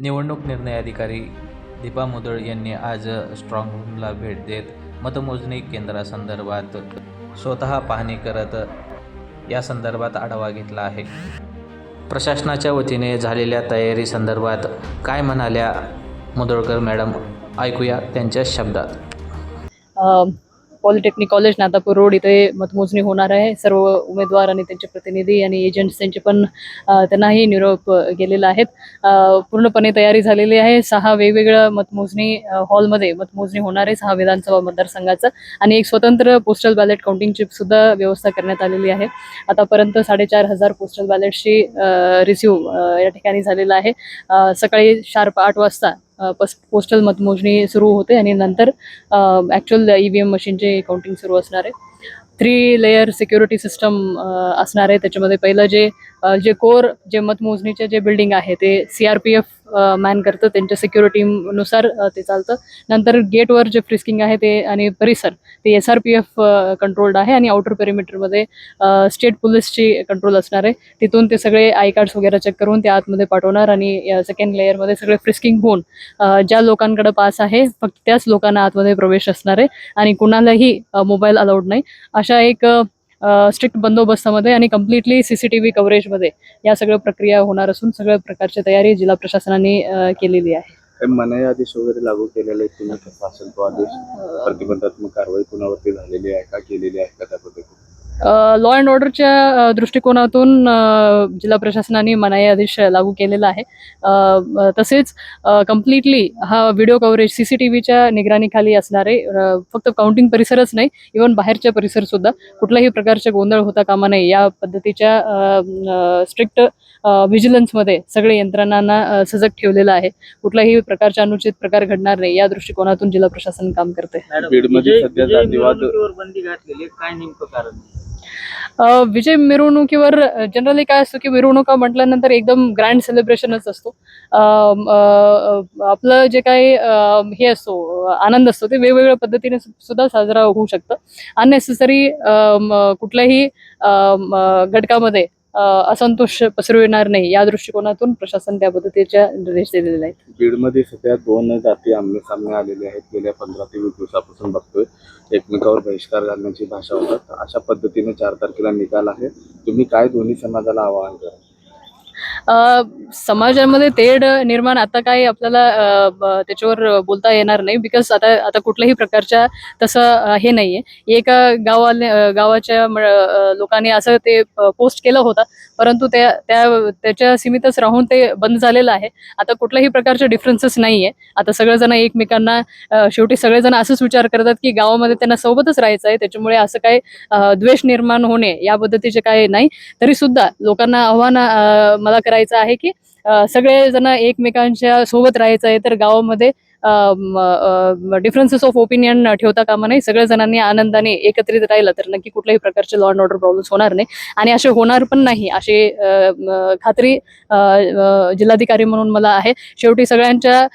निवडणूक निर्णय अधिकारी दीपा मुदळ यांनी आज स्ट्रॉंग रूमला भेट देत मतमोजणी केंद्रासंदर्भात स्वतः पाहणी करत या संदर्भात आढावा घेतला आहे. प्रशासनाच्या वतीने झालेल्या तयारी संदर्भात काय म्हणाल्या मुदळकर मॅडम? ऐकूया त्यांच्या शब्दात. पॉलिटेक्निक कॉलेज नातापूर रोड इथे मतमोजणी होणार आहे. सर्व उमेदवार आणि त्यांचे प्रतिनिधी आणि एजंट्स त्यांचे पण त्यांनाही निरोप गेलेला आहेत पूर्णपणे तयारी झालेली आहे. सहा वेगवेगळ्या मतमोजणी हॉलमध्ये मतमोजणी होणार आहे सहा विधानसभा मतदारसंघाचं. आणि एक स्वतंत्र पोस्टल बॅलेट काउंटिंगची सुद्धा व्यवस्था करण्यात आलेली आहे. आतापर्यंत साडेचार हजार पोस्टल बॅलेटची रिसिव्ह या ठिकाणी झालेला आहे. सकाळी शार्प आठ वाजता पोस्टल मतमोजणी सुरू होते आणि नंतर ॲक्च्युअल ई व्ही एम मशीनचे काउंटिंग सुरू असणार आहे. थ्री लेयर सिक्युरिटी सिस्टम असणार आहे. त्याच्यामध्ये पहिलं जे जे कोर जे मतमोजणीचे जे बिल्डिंग आहे ते C R P F man करतं त्यांच्या सिक्युरिटीनुसार ते चालतं. नंतर गेटवर जे फ्रिस्किंग आहे ते आणि परिसर ते S R P F controlled आहे आणि आउटर पेरिमीटरमध्ये स्टेट पोलीसची कंट्रोल असणार आहे. तिथून ते सगळे आय कार्ड्स वगैरे चेक करून ते आतमध्ये पाठवणार आणि सेकंड लेअरमध्ये सगळे फ्रिस्किंग होऊन ज्या लोकांकडे पास आहे फक्त त्याच लोकांना आतमध्ये प्रवेश असणार आहे. आणि कुणालाही मोबाईल अलाउड नाही. अशा एक स्ट्रिक्ट बंदोबस्तामध्ये आणि completely C C T V कव्हरेजमध्ये या सगळ्या प्रक्रिया होणार असून सगळ्या प्रकारची तयारी जिल्हा प्रशासनाने केलेली आहे. मनाई आदेश वगैरे लागू केलेले आहेत तुम्ही कसा असेल तो आदेश प्रतिबंधात्मक कारवाई कुणावरती झालेली आहे का केलेली आहे का त्या पद्धतीने लॉ अँड ऑर्डरच्या दृष्टिकोनातून जिल्हा प्रशासनाने मनाई आदेश लागू केलेला आहे. तसेच कम्प्लिटली हा video coverage C C T व्हीच्या निगराणीखाली असणार फक्त काउंटिंग परिसरच नाही इवन बाहेरच्या परिसरसुद्धा कुठल्याही प्रकारचे गोंधळ होता कामा नये या पद्धतीच्या स्ट्रिक्ट व्हिजिलन्समध्ये सगळे यंत्रणांना सजग ठेवलेलं आहे. कुठल्याही प्रकारचे अनुचित प्रकार घडणार नाही या दृष्टिकोनातून जिल्हा प्रशासन काम करते बीडमध्ये सध्या जातीवाद बंदी घातलेली आहे. काय नेमकं कारण? विजय मिरवणुकीवर जनरली काय असतं की मिरवणुका म्हटल्यानंतर एकदम ग्रँड सेलिब्रेशनच असतो. आपलं जे काही हे असतो आनंद असतो ते वेगवेगळ्या पद्धतीने सुद्धा साजरा होऊ शकतं. अननेसेसरी कुठल्याही घटकामध्ये असंतोष पसरू पसरविणार नाही. या दृष्टिकोनातून प्रशासन त्या पद्धतीच्या निर्देश दिलेले आहेत. बीडमध्ये सध्या दोन जाती आमने सामने आलेले आहेत. गेल्या पंधरा ते वीस दिवसापासून बघतोय. एकमेकावर बहिष्कार घालण्याची भाषा होतात. अशा पद्धतीने चार तारखेला निकाल आहे. तुम्ही काय दोन्ही समाजाला आवाहन करा समाजामध्ये तेढ निर्माण आता काही आपल्याला त्याच्यावर बोलता येणार नाही बिकॉज आता आता कुठल्याही प्रकारच्या तसं हे नाहीये. एका गावाले गावाच्या लोकांनी असं ते पोस्ट केलं होतं परंतु त्या त्या त्याच्या सीमितच राहून ते बंद झालेलं आहे. आता कुठल्याही प्रकारचे डिफरन्सेस नाहीये. आता सगळेजण एकमेकांना शेवटी सगळेजण असंच विचार करतात की गावामध्ये त्यांना सोबतच राहायचं आहे. त्याच्यामुळे असं काही द्वेष निर्माण होणे या पद्धतीचे काही नाही. तरी सुद्धा लोकांना आव्हान मला करायचं आहे की सगळेजण एकमेकांच्या सोबत राहायचं आहे तर गावामध्ये डिफरन्सेस ऑफ ओपिनियन ठेवता कामा नाही सगळ्या जणांनी आनंदाने एकत्रित राहिलं तर नक्की कुठल्याही प्रकारचे लॉ अँड ऑर्डर प्रॉब्लेम्स होणार नाही. आणि असे होणार पण नाही अशी खात्री जिल्हाधिकारी म्हणून मला आहे. शेवटी सगळ्यांच्या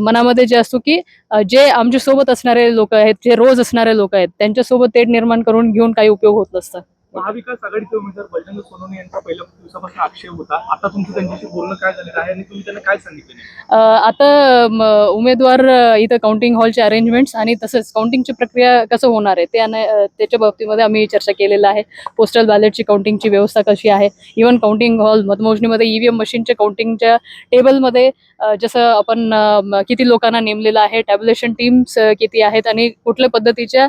मनामध्ये जे असतो की जे आमच्यासोबत असणारे लोक आहेत जे रोज असणारे लोक आहेत त्यांच्यासोबत तेढ निर्माण करून घेऊन काही उपयोग होत नसतं. महाविकास आघाडीचे उमेदवार बजरंग सोनवणे यांचा पहिल्या दिवसापासून आक्षेप होता. आता तुमचं त्यांच्याशी बोलणं काय झालेलं आहे आणि तुम्ही त्यांना काय सांगितलं आता उमेदवार इथं काउंटिंग हॉलचे अरेंजमेंट्स आणि तसंच काउंटिंगची प्रक्रिया कसं होणार आहे ते त्याच्या बाबतीमध्ये आम्ही चर्चा केलेलं आहे. पोस्टल बॅलेटची काउंटिंगची व्यवस्था कशी आहे? इवन काउंटिंग हॉल मतमोजणीमध्ये ई व्ही एम मशीनच्या काउंटिंगच्या टेबलमध्ये जसं आपण किती लोकांना नेमलेलं आहे टॅब्युलेशन टीम्स किती आहेत आणि कुठल्या पद्धतीच्या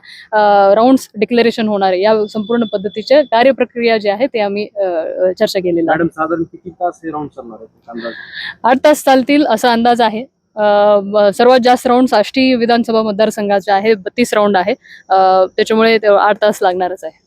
राऊंड्स डिक्लेरेशन होणार आहे या संपूर्ण पद्धतीच्या कार्यप्रक्रिया जे आहे ते आम्ही चर्चा केलेलं आहे. मॅडम साधारण किती तास हे राऊंड चालणार आहे अंदाज? आठ तास चालतील असा अंदाज आहे. सर्वात जास्त राऊंड आष्टी विधानसभा मतदारसंघाचे आहे बत्तीस राऊंड आहे. त्याच्यामुळे आठ तास लागणारच आहे.